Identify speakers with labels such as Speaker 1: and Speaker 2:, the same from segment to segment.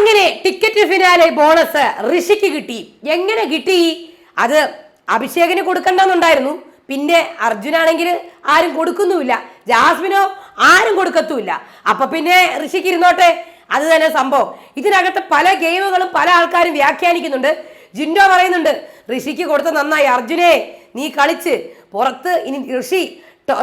Speaker 1: അങ്ങനെ ticket finale bonus ഋഷിക്ക് കിട്ടി. എങ്ങനെ കിട്ടി? അത് അഭിഷേകിന് കൊടുക്കണ്ടെന്നുണ്ടായിരുന്നു. പിന്നെ അർജുനാണെങ്കിൽ ആരും കൊടുക്കുന്നുമില്ല. ജാസ്മിനോ ആരും കൊടുക്കത്തുമില്ല. അപ്പൊ പിന്നെ ഋഷിക്ക് ഇരുന്നോട്ടെ. അത് തന്നെ സംഭവം. ഇതിനകത്ത് പല ഗെയിമുകളും പല ആൾക്കാരും വ്യാഖ്യാനിക്കുന്നുണ്ട്. ജിൻഡോ പറയുന്നുണ്ട് ഋഷിക്ക് കൊടുത്ത നന്നായി. അർജുനെ നീ കളിച്ച്. പുറത്ത് ഇനി ഋഷി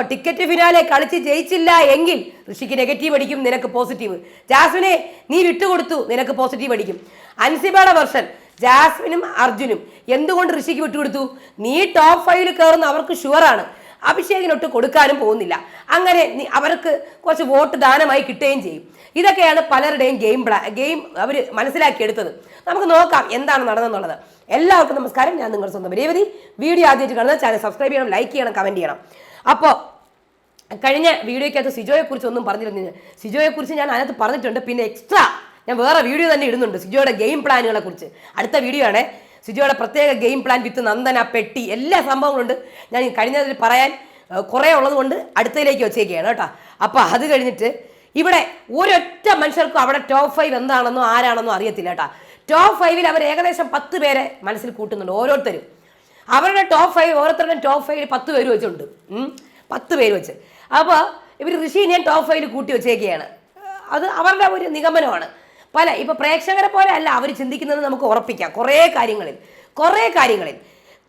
Speaker 1: ടിക്കറ്റ് ഫിനാലെ കളിച്ച് ജയിച്ചില്ല എങ്കിൽ ഋഷിക്ക് നെഗറ്റീവ് അടിക്കും നിനക്ക് പോസിറ്റീവ് ജാസ്മിനെ നീ വിട്ടുകൊടുത്തു നിനക്ക് പോസിറ്റീവ് അടിക്കും. അൻസിബയുടെ വെർഷൻ ജാസ്മിനും അർജുനും എന്തുകൊണ്ട് ഋഷിക്ക് വിട്ടുകൊടുത്തു? നീ ടോപ്പ് ഫൈവിൽ കയറുന്ന അവർക്ക് ഷുവറാണ് അഭിഷേകിനൊട്ട് കൊടുക്കാനും പോകുന്നില്ല. അങ്ങനെ അവർക്ക് കുറച്ച് വോട്ട് ദാനമായി കിട്ടുകയും ചെയ്യും. ഇതൊക്കെയാണ് പലരുടെയും ഗെയിം ഗെയിം അവർ മനസ്സിലാക്കിയെടുത്തത്. നമുക്ക് നോക്കാം എന്താണ് നടന്നെന്നുള്ളത്. എല്ലാവർക്കും നമസ്കാരം. ഞാൻ നിങ്ങളുടെ സ്വന്തം രേവതി. വീഡിയോ ആദ്യമായിട്ട് കാണുന്നത് ചാനൽ സബ്സ്ക്രൈബ് ചെയ്യണം ലൈക്ക് ചെയ്യണം കമന്റ് ചെയ്യണം. അപ്പോൾ കഴിഞ്ഞ വീഡിയോയ്ക്കകത്ത് സിജോയെക്കുറിച്ച് ഒന്നും പറഞ്ഞിരുന്നില്ല. സിജോയെക്കുറിച്ച് ഞാൻ അതിനകത്ത് പറഞ്ഞിട്ടുണ്ട്. പിന്നെ എക്സ്ട്രാ ഞാൻ വേറെ വീഡിയോ തന്നെ ഇടുന്നുണ്ട് സിജോയുടെ ഗെയിം പ്ലാനുകളെ കുറിച്ച്. അടുത്ത വീഡിയോ ആണ് സിജോയുടെ പ്രത്യേക ഗെയിം പ്ലാൻ വിത്ത് നന്ദന പെട്ടി എല്ലാ സംഭവങ്ങളുണ്ട്. ഞാൻ കഴിഞ്ഞതിൽ പറയാൻ കുറേ ഉള്ളത് കൊണ്ട് അടുത്തതിലേക്ക് വെച്ചേക്കുകയാണ് കേട്ടോ. അപ്പോൾ അത് കഴിഞ്ഞിട്ട് ഇവിടെ ഒരൊറ്റ മനുഷ്യർക്കും അവിടെ ടോപ്പ് ഫൈവ് എന്താണെന്നോ ആരാണെന്നോ അറിയത്തില്ല കേട്ടോ. ടോപ്പ് ഫൈവിൽ അവർ ഏകദേശം പത്ത് പേരെ മനസ്സിൽ കൂട്ടുന്നുണ്ട് ഓരോരുത്തരും. അവരുടെ ടോപ്പ് ഫൈവ് ഓരോരുത്തരുടെ ടോപ്പ് ഫൈവിൽ പത്ത് പേര് വെച്ചുണ്ട്. പത്ത് പേര് വെച്ച്. അപ്പോൾ ഇവർ ഞാൻ ടോപ്പ് ഫൈവിൽ കൂട്ടി വെച്ചേക്കുകയാണ് അത് അവരുടെ ഒരു നിഗമനമാണ്. പല ഇപ്പൊ പ്രേക്ഷകരെ പോലെ അല്ല അവർ ചിന്തിക്കുന്നത് നമുക്ക് ഉറപ്പിക്കാം. കുറേ കാര്യങ്ങളിൽ കുറേ കാര്യങ്ങളിൽ.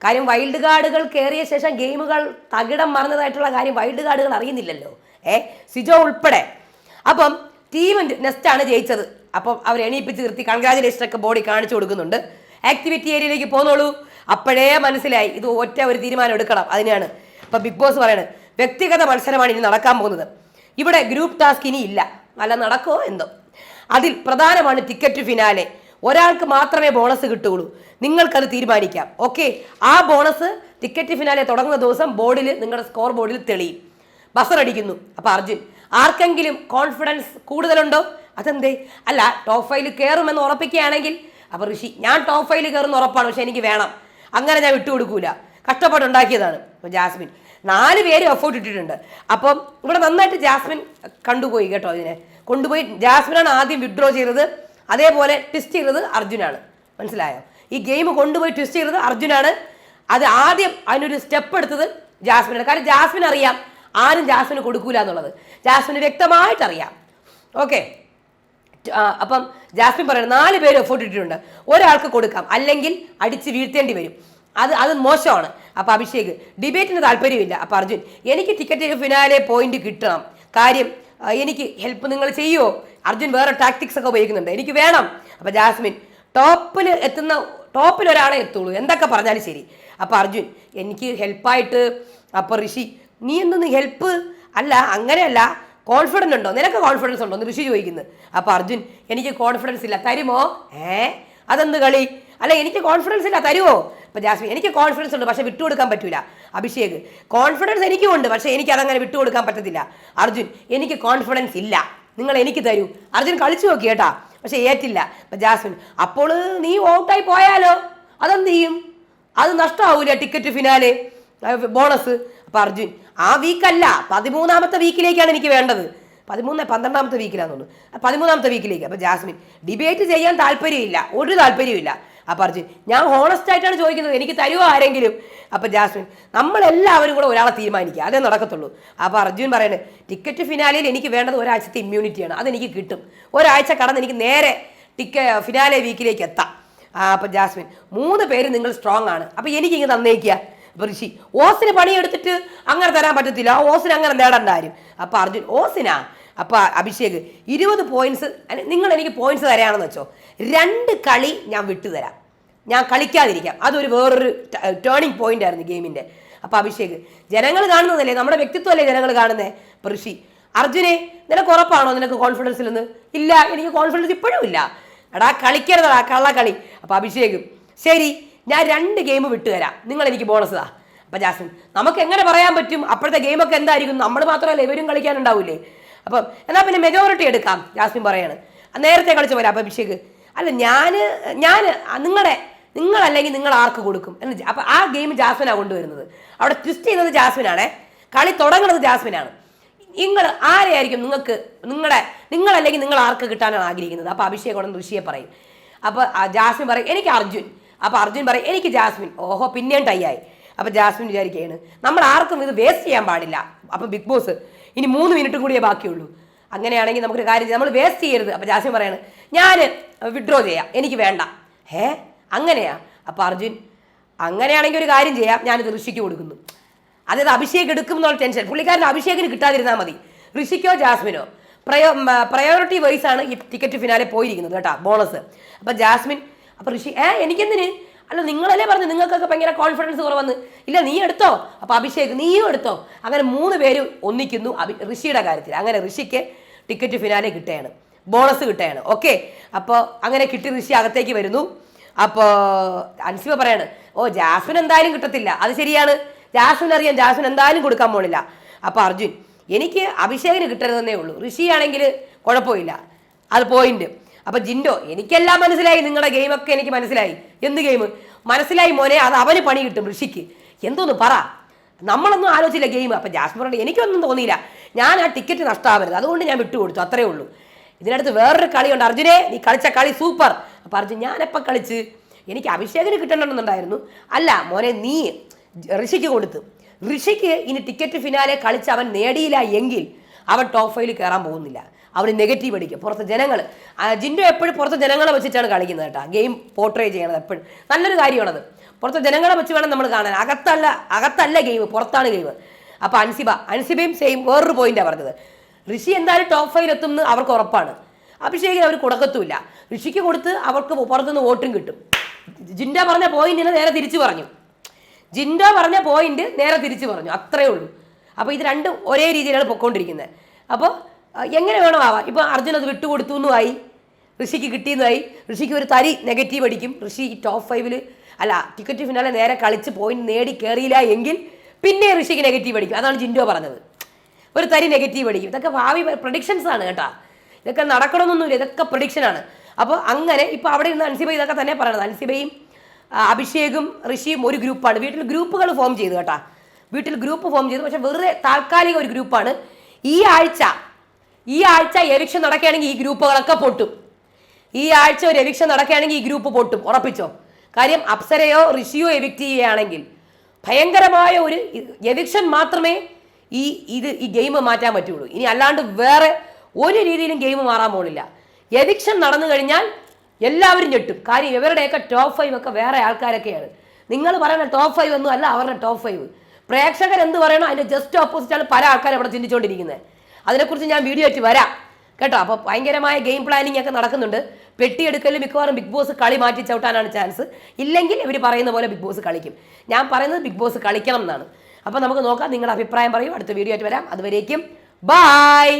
Speaker 1: കാര്യം വൈൽഡ് കാർഡുകൾ കയറിയ ശേഷം ഗെയിമുകൾ തകിടം മറന്നതായിട്ടുള്ള കാര്യം വൈൽഡ് കാർഡുകൾ അറിയുന്നില്ലല്ലോ. ഏ? സിജോ ഉൾപ്പെടെ. അപ്പം ടീം നെസ്റ്റ് ആണ് ജയിച്ചത്. അപ്പം അവർ എണീപ്പിച്ച് നിർത്തി കൺഗ്രാജുലേഷൻ ഒക്കെ ബോഡി കാണിച്ചു കൊടുക്കുന്നുണ്ട്. ആക്ടിവിറ്റി ഏരിയയിലേക്ക് പോന്നോളൂ. അപ്പോഴേ മനസ്സിലായി ഇത് ഒറ്റ ഒരു തീരുമാനം എടുക്കണം. അതിനാണ് ഇപ്പം ബിഗ് ബോസ് പറയണത്. വ്യക്തിഗത മത്സരമാണ് ഇനി നടക്കാൻ പോകുന്നത്. ഇവിടെ ഗ്രൂപ്പ് ടാസ്ക് ഇനി ഇല്ല. അല്ല നടക്കോ എന്തോ. അതിൽ പ്രധാനമാണ് ടിക്കറ്റ് ഫിനാലെ ഒരാൾക്ക് മാത്രമേ ബോണസ് കിട്ടുകയുള്ളൂ. നിങ്ങൾക്കത് തീരുമാനിക്കാം. ഓക്കെ ആ ബോണസ് ടിക്കറ്റ് ഫിനാലെ തുടങ്ങുന്ന ദിവസം ബോർഡിൽ നിങ്ങളുടെ സ്കോർ ബോർഡിൽ തെളിയും. ബസർ അടിക്കുന്നു. അപ്പൊ അർജുൻ ആർക്കെങ്കിലും കോൺഫിഡൻസ് കൂടുതലുണ്ടോ? അതെന്തേ? അല്ല ടോപ്പ് ഫൈവിൽ കയറുമെന്ന് ഉറപ്പിക്കുകയാണെങ്കിൽ അപ്പോൾ ഋഷി ഞാൻ ടോപ്പ് ഫൈവിൽ കയറുന്ന ഉറപ്പാണ് പക്ഷെ എനിക്ക് വേണം. അങ്ങനെ ഞാൻ വിട്ടുകൊടുക്കൂല. കഷ്ടപ്പെട്ടുണ്ടാക്കിയതാണ് അപ്പോൾ ജാസ്മിൻ നാല് പേര് എഫോർട്ട് ഇട്ടിട്ടുണ്ട്. അപ്പം ഇവിടെ നന്നായിട്ട് ജാസ്മിൻ കണ്ടുപോയി കേട്ടോ ഇതിനെ. കൊണ്ടുപോയി ജാസ്മിനാണ് ആദ്യം വിഡ്രോ ചെയ്തത്. അതേപോലെ ട്വിസ്റ്റ് ചെയ്തത് അർജുനാണ്. മനസ്സിലായോ? ഈ ഗെയിം കൊണ്ടുപോയി ട്വിസ്റ്റ് ചെയ്തത് അർജുനാണ്. അത് ആദ്യം അതിനൊരു സ്റ്റെപ്പ് എടുത്തത് ജാസ്മിനാണ്. കാരണം ജാസ്മിൻ അറിയാം ആരും ജാസ്മിന് കൊടുക്കൂല എന്നുള്ളത്. ജാസ്മിന് വ്യക്തമായിട്ടറിയാം. ഓക്കെ. അപ്പം ജാസ്മിൻ പറയുന്നത് നാല് പേര് എഫോർട്ട് ഇട്ടിട്ടുണ്ട്. ഒരാൾക്ക് കൊടുക്കാം. അല്ലെങ്കിൽ അടിച്ച് വീഴ്ത്തേണ്ടി വരും. അത് അത് മോശമാണ്. അപ്പോൾ അഭിഷേക് ഡിബേറ്റിന് താല്പര്യമില്ല. അപ്പോൾ അർജുൻ എനിക്ക് ടിക്കറ്റ് ഫിനാലെ പോയിന്റ് കിട്ടണം. കാര്യം എനിക്ക് ഹെൽപ്പ് നിങ്ങൾ ചെയ്യുമോ അർജുൻ വേറെ ടാക്ടിക്സ് ഒക്കെ ഉപയോഗിക്കുന്നുണ്ട്. എനിക്ക് വേണം. അപ്പോൾ ജാസ്മിൻ ടോപ്പിൽ എത്തുന്ന ടോപ്പിൽ ഒരാളെ എത്തുള്ളൂ. എന്തൊക്കെ പറഞ്ഞാലും ശരി. അപ്പോൾ അർജുൻ എനിക്ക് ഹെൽപ്പായിട്ട് അപ്പോൾ ഋഷി നീ എന്തൊന്ന് ഹെൽപ്പ് അല്ല അങ്ങനെയല്ല. കോൺഫിഡൻസ് ഉണ്ടോ? നിനക്ക് കോൺഫിഡൻസ് ഉണ്ടോ? എന്ന് ഋഷി ചോദിക്കുന്നത് അപ്പൊ അർജുൻ എനിക്ക് കോൺഫിഡൻസ് ഇല്ല. തരുമോ? ഏ? അതെന്ത് കളി? അല്ല എനിക്ക് കോൺഫിഡൻസ് ഇല്ല. തരുമോ അപ്പൊ ജാസ്മി എനിക്ക് കോൺഫിഡൻസ് ഉണ്ട് പക്ഷെ വിട്ടുകൊടുക്കാൻ പറ്റൂല. അഭിഷേക് കോൺഫിഡൻസ് എനിക്കും ഉണ്ട് പക്ഷെ എനിക്ക് അതങ്ങനെ വിട്ടുകൊടുക്കാൻ പറ്റത്തില്ല. അർജുൻ എനിക്ക് കോൺഫിഡൻസ് ഇല്ല. നിങ്ങൾ എനിക്ക് തരൂ. അർജുൻ കളിച്ചു നോക്കി കേട്ടാ. പക്ഷെ ഏറ്റില്ല. അപ്പൊ ജാസ്മിൻ അപ്പോൾ നീ ഔട്ടായി പോയാലോ? അതെന്ത് ചെയ്യും? അത് നഷ്ടമാവൂല ടിക്കറ്റ് ഫിനാലെ ബോണസ്? അപ്പൊ അർജുൻ ആ വീക്കല്ല പതിമൂന്നാമത്തെ വീക്കിലേക്കാണ് എനിക്ക് വേണ്ടത്. പതിമൂന്ന് പന്ത്രണ്ടാമത്തെ വീക്കിലാന്ന് തോന്നുന്നു. പതിമൂന്നാമത്തെ വീക്കിലേക്ക് അപ്പൊ ജാസ്മിൻ ഡിബേറ്റ് ചെയ്യാൻ താല്പര്യമില്ല ഒരു താല്പര്യമില്ല അപ്പൊ അർജുൻ ഞാൻ ഹോണസ്റ്റ് ആയിട്ടാണ് ചോദിക്കുന്നത് എനിക്ക് തരുമോ ആരെങ്കിലും? അപ്പൊ ജാസ്മിൻ നമ്മളെല്ലാവരും കൂടെ ഒരാളെ തീരുമാനിക്കുക അതേ നടക്കത്തുള്ളൂ. അപ്പൊ അർജുൻ പറയുന്നത് ടിക്കറ്റ് ഫിനാലയിൽ എനിക്ക് വേണ്ടത് ഒരാഴ്ചത്തെ ഇമ്മ്യൂണിറ്റിയാണ് അതെനിക്ക് കിട്ടും. ഒരാഴ്ച കടന്ന് എനിക്ക് നേരെ ടിക്ക ഫിനാലെ വീക്കിലേക്ക് എത്താം. ആ, അപ്പൊ ജാസ്മിൻ മൂന്ന് പേര് നിങ്ങൾ സ്ട്രോങ് ആണ്. അപ്പൊ എനിക്ക് ഇങ്ങനെ തന്നേക്കുക അപ്പൊ ഋഷി ഓസിന് പണിയെടുത്തിട്ട് അങ്ങനെ തരാൻ പറ്റത്തില്ല. ഓസിന് അങ്ങനെ നേടേണ്ട ആരും അപ്പൊ അർജുൻ ഓസിനാ? അപ്പൊ അഭിഷേക് ഇരുപത് പോയിന്റ്സ് നിങ്ങൾ എനിക്ക് പോയിന്റ്സ് തരാണെന്ന് വെച്ചോ. രണ്ട് കളി ഞാൻ വിട്ടുതരാം ഞാൻ കളിക്കാതിരിക്കാം. അതൊരു വേറൊരു ടേണിംഗ് പോയിന്റ് ആയിരുന്നു ഗെയിമിന്റെ. അപ്പൊ അഭിഷേക് ജനങ്ങൾ കാണുന്നതല്ലേ? നമ്മുടെ വ്യക്തിത്വമല്ലേ ജനങ്ങൾ കാണുന്നേ? അപ്പൊ ഋഷി അർജുനെ നിനക്ക് ഉറപ്പാണോ നിനക്ക് കോൺഫിഡൻസിൽ നിന്ന് ഇല്ല എനിക്ക് കോൺഫിഡൻസ് ഇപ്പോഴും ഇല്ല. എടാ കളിക്കരുതടാ കള്ളക്കളി അപ്പൊ അഭിഷേക് ശരി ഞാൻ രണ്ട് ഗെയിം വിട്ടുതരാം നിങ്ങൾ എനിക്ക് ബോണസ് താ അപ്പൊ ജാസ്മിൻ നമുക്ക് എങ്ങനെ പറയാൻ പറ്റും? അപ്പോഴത്തെ ഗെയിമൊക്കെ എന്തായിരിക്കും നമ്മൾ മാത്രമല്ല ഇവരും കളിക്കാനുണ്ടാവില്ലേ അപ്പം എന്നാൽ പിന്നെ മെജോറിറ്റി എടുക്കാം ജാസ്മിൻ പറയാണ്. നേരത്തെ കളിച്ച് പോരാ അപ്പൊ അഭിഷേക് അല്ല ഞാൻ ഞാൻ നിങ്ങളുടെ നിങ്ങളല്ലെങ്കിൽ നിങ്ങൾ ആർക്ക് കൊടുക്കും? എന്ന് അപ്പം ആ ഗെയിം ജാസ്മിനാണ് കൊണ്ടുവരുന്നത്. അവിടെ ട്വിസ്റ്റ് ചെയ്യുന്നത് ജാസ്മിനാണ്. കളി തുടങ്ങുന്നത് ജാസ്മിനാണ്. നിങ്ങൾ ആരെയായിരിക്കും നിങ്ങൾക്ക് നിങ്ങളുടെ നിങ്ങളല്ലെങ്കിൽ നിങ്ങൾ ആർക്ക് കിട്ടാനാണ് ആഗ്രഹിക്കുന്നത്? അപ്പോൾ അഭിഷേക് ഉടൻ ഋഷിയെ പറയും. അപ്പോൾ ജാസ്മിൻ പറയും എനിക്ക് അർജുൻ. അപ്പോൾ അർജുൻ പറയും എനിക്ക് ജാസ്മിൻ. ഓഹോ പിന്നെയും ടൈയായി അപ്പോൾ ജാസ്മിൻ വിചാരിക്കുകയാണ് നമ്മൾ ആർക്കും ഇത് വേസ്റ്റ് ചെയ്യാൻ പാടില്ല. അപ്പോൾ ബിഗ് ബോസ് ഇനി മൂന്ന് മിനിറ്റും കൂടിയേ ബാക്കിയുള്ളൂ. അങ്ങനെയാണെങ്കിൽ നമുക്കൊരു കാര്യം ചെയ്യാം നമ്മൾ വേസ്റ്റ് ചെയ്യരുത്. അപ്പോൾ ജാസ്മിൻ പറയാണ് ഞാൻ വിഡ്രോ ചെയ്യാം എനിക്ക് വേണ്ട. ഏ അങ്ങനെയാ? അപ്പോൾ അർജുൻ അങ്ങനെയാണെങ്കിൽ ഒരു കാര്യം ചെയ്യാം ഞാനിത് ഋഷിക്ക് കൊടുക്കുന്നു. അതായത് അഭിഷേക് എടുക്കും എന്നുള്ള ടെൻഷൻ പുള്ളിക്കാരൻ അഭിഷേകിന് കിട്ടാതിരുന്നാൽ മതി. ഋഷിക്കോ ജാസ്മിനോ? പ്രയോ പ്രയോറിറ്റി വൈസ് ആണ് ഈ ടിക്കറ്റ് ഫിനാലെ പോയിരിക്കുന്നത് കേട്ടോ ബോണസ് അപ്പം ജാസ്മിൻ അപ്പം ഋഷി ഏ എനിക്കെന്തിന്? അല്ല നിങ്ങളല്ലേ പറഞ്ഞു നിങ്ങൾക്കൊക്കെ ഭയങ്കര കോൺഫിഡൻസ് കുറവെന്ന്. ഇല്ല നീ എടുത്തോ? അപ്പം അഭിഷേക് നീയും എടുത്തോ? അങ്ങനെ മൂന്ന് പേര് ഒന്നിക്കുന്നു അഭി ഋഷിയുടെ കാര്യത്തിൽ. അങ്ങനെ ഋഷിക്ക് ടിക്കറ്റ് ഫിനാലെ കിട്ടുകയാണ്. ബോണസ് കിട്ടുകയാണ്. ഓക്കെ അപ്പോൾ അങ്ങനെ കിട്ടി ഋഷി അകത്തേക്ക് വരുന്നു. അപ്പോൾ അൻസിമ പറയാണ് ഓ ജാസ്മിൻ എന്തായാലും കിട്ടത്തില്ല. അത് ശരിയാണ്. ജാസ്മിൻ അറിയാം ജാസ്മിൻ എന്തായാലും കൊടുക്കാൻ പോണില്ല. അപ്പോൾ അർജുൻ എനിക്ക് അഭിഷേകിന് കിട്ടരുതെന്നേ ഉള്ളൂ. ഋഷിയാണെങ്കിൽ കുഴപ്പമില്ല. അത് പോയിന്റ് അപ്പൊ ജിൻഡോ എനിക്കെല്ലാം മനസ്സിലായി. നിങ്ങളുടെ ഗെയിമൊക്കെ എനിക്ക് മനസ്സിലായി. എന്ത് ഗെയിം മനസ്സിലായി മോനെ അത് അവന് പണി കിട്ടും ഋഷിക്ക്. എന്തോന്ന് പറ. നമ്മളൊന്നും ആലോചിച്ചില്ല ഗെയിം അപ്പൊ പറഞ്ഞു എനിക്കൊന്നും തോന്നിയില്ല. ഞാൻ ആ ടിക്കറ്റ് നഷ്ടമാവരുത് അതുകൊണ്ട് ഞാൻ വിട്ടുകൊടുത്തു. അത്രേ ഉള്ളൂ. ഇതിനടുത്ത് വേറൊരു കളിയുണ്ട് അർജുനെ നീ കളിച്ച കളി സൂപ്പർ. അപ്പൊ അർജുൻ ഞാനെപ്പം കളിച്ച്? എനിക്ക് അഭിഷേകന് കിട്ടണമെന്നുണ്ടായിരുന്നു. അല്ല മോനെ നീ ഋഷിക്ക് കൊടുത്തു. ഋഷിക്ക് ഇനി ടിക്കറ്റ് ഫിനാലെ കളിച്ച് അവൻ നേടിയില്ല എങ്കിൽ അവൻ ടോപ്പ് ഫൈവിൽ കയറാൻ പോകുന്നില്ല. അവന് നെഗറ്റീവ് അടിക്കും. പുറത്ത് ജനങ്ങൾ ജിൻഡോ എപ്പോഴും പുറത്ത് ജനങ്ങളെ വെച്ചിട്ടാണ് കളിക്കുന്നത് കേട്ടോ. ഗെയിം പോർട്രേ ചെയ്യണത് എപ്പോഴും. നല്ലൊരു കാര്യമാണത്. പുറത്ത് ജനങ്ങളെ വെച്ച് വേണം നമ്മൾ കാണാൻ. അകത്തല്ല അകത്തല്ല ഗെയിം പുറത്താണ് ഗെയിം അപ്പോൾ അൻസിബ അൻസിബയും സെയിം വേറൊരു പോയിന്റാണ് പറഞ്ഞത്. ഋഷി എന്തായാലും ടോപ്പ് ഫൈവിൽ എത്തും എന്ന് അവർക്ക് ഉറപ്പാണ്. അഭിഷേകിന് അവർ കൊടുക്കത്തുമില്ല. ഋഷിക്ക് കൊടുത്ത് അവർക്ക് പുറത്തുനിന്ന് വോട്ടും കിട്ടും. ജിൻഡ പറഞ്ഞ പോയിന്റിനെ നേരെ തിരിച്ചു പറഞ്ഞു. ജിൻഡോ പറഞ്ഞ പോയിന്റ് നേരെ തിരിച്ചു പറഞ്ഞു. അത്രേ ഉള്ളൂ. അപ്പോൾ ഇത് രണ്ടും ഒരേ രീതിയിലാണ് പൊക്കോണ്ടിരിക്കുന്നത് അപ്പോൾ എങ്ങനെ വേണോ ആവാം. ഇപ്പോൾ അർജുൻ അത് വിട്ടുകൊടുത്തു എന്നുമായി ഋഷിക്ക് കിട്ടിയെന്നായി ഋഷിക്ക് ഒരു തരി നെഗറ്റീവ് അടിക്കും. ഋഷി ഈ ടോപ്പ് ഫൈവിൽ അല്ല ടിക്കറ്റ് ഫിനാലെ നേരെ കളിച്ച് പോയിന്റ് നേടി കയറിയില്ല എങ്കിൽ പിന്നെ ഋഷിക്ക് നെഗറ്റീവ് അടിക്കും. അതാണ് ജിൻഡോ പറഞ്ഞത്. ഒരു തരി നെഗറ്റീവ് അടിക്കും. ഇതൊക്കെ ഭാവി പ്രഡിക്ഷൻസ് ആണ് കേട്ടോ. ഇതൊക്കെ നടക്കണമെന്നൊന്നുമില്ല. ഇതൊക്കെ പ്രഡിക്ഷനാണ് അപ്പോൾ അങ്ങനെ ഇപ്പോൾ അവിടെ ഇരുന്ന് അൻസിബ ഇതൊക്കെ തന്നെ പറയണത്. അൻസിബയും അഭിഷേകും ഋഷിയും ഒരു ഗ്രൂപ്പാണ് വീട്ടിൽ ഗ്രൂപ്പുകൾ ഫോം ചെയ്തു കേട്ടോ. വീട്ടിൽ ഗ്രൂപ്പ് ഫോം ചെയ്തു. പക്ഷേ വെറുതെ താൽക്കാലിക ഒരു ഗ്രൂപ്പാണ് ഈ ആഴ്ച ഈ ആഴ്ച എലക്ഷൻ നടക്കുകയാണെങ്കിൽ ഈ ഗ്രൂപ്പുകളൊക്കെ പൊട്ടും. ഈ ആഴ്ച ഒരു എവിക്ഷൻ നടക്കുകയാണെങ്കിൽ ഈ ഗ്രൂപ്പ് പൊട്ടും. ഉറപ്പിച്ചോ? കാര്യം അപ്സരയോ ഋഷിയോ എവിക്റ്റ് ചെയ്യുകയാണെങ്കിൽ ഭയങ്കരമായ ഒരു എവിക്ഷൻ മാത്രമേ ഈ ഇത് ഈ ഗെയിം മാറ്റാൻ പറ്റുള്ളൂ. ഇനി അല്ലാണ്ട് വേറെ ഒരു രീതിയിലും ഗെയിം മാറാൻ പോണില്ല. എവിക്ഷൻ നടന്നു കഴിഞ്ഞാൽ എല്ലാവരും ഞെട്ടും. കാര്യം ഇവരുടെയൊക്കെ ടോപ്പ് ഫൈവ് ഒക്കെ വേറെ ആൾക്കാരൊക്കെയാണ്. നിങ്ങൾ പറയുന്ന ടോപ്പ് ഫൈവ് ഒന്നും അല്ല അവരുടെ ടോപ്പ് ഫൈവ് പ്രേക്ഷകർ എന്ത് പറയണോ അതിന്റെ ജസ്റ്റ് ഓപ്പോസിറ്റാണ് പല ആൾക്കാരും അവിടെ ചിന്തിച്ചുകൊണ്ടിരിക്കുന്നത്. അതിനെക്കുറിച്ച് ഞാൻ വീഡിയോ ആയിട്ട് വരാം. കേട്ടോ? അപ്പോൾ ഭയങ്കരമായ ഗെയിം പ്ലാനിങ് ഒക്കെ നടക്കുന്നുണ്ട്. പെട്ടിയെടുക്കലും മിക്കവാറും ബിഗ് ബോസ് കളി മാറ്റി ചവിട്ടാനാണ് ചാൻസ് ഇല്ലെങ്കിൽ ഇവർ പറയുന്ന പോലെ ബിഗ് ബോസ് കളിക്കും. ഞാൻ പറയുന്നത് ബിഗ് ബോസ് കളിക്കണം എന്നാണ്. അപ്പോൾ നമുക്ക് നോക്കാം നിങ്ങളുടെ അഭിപ്രായം പറയും. അടുത്ത വീഡിയോ ആയിട്ട് വരാം. അതുവരേക്കും ബായ്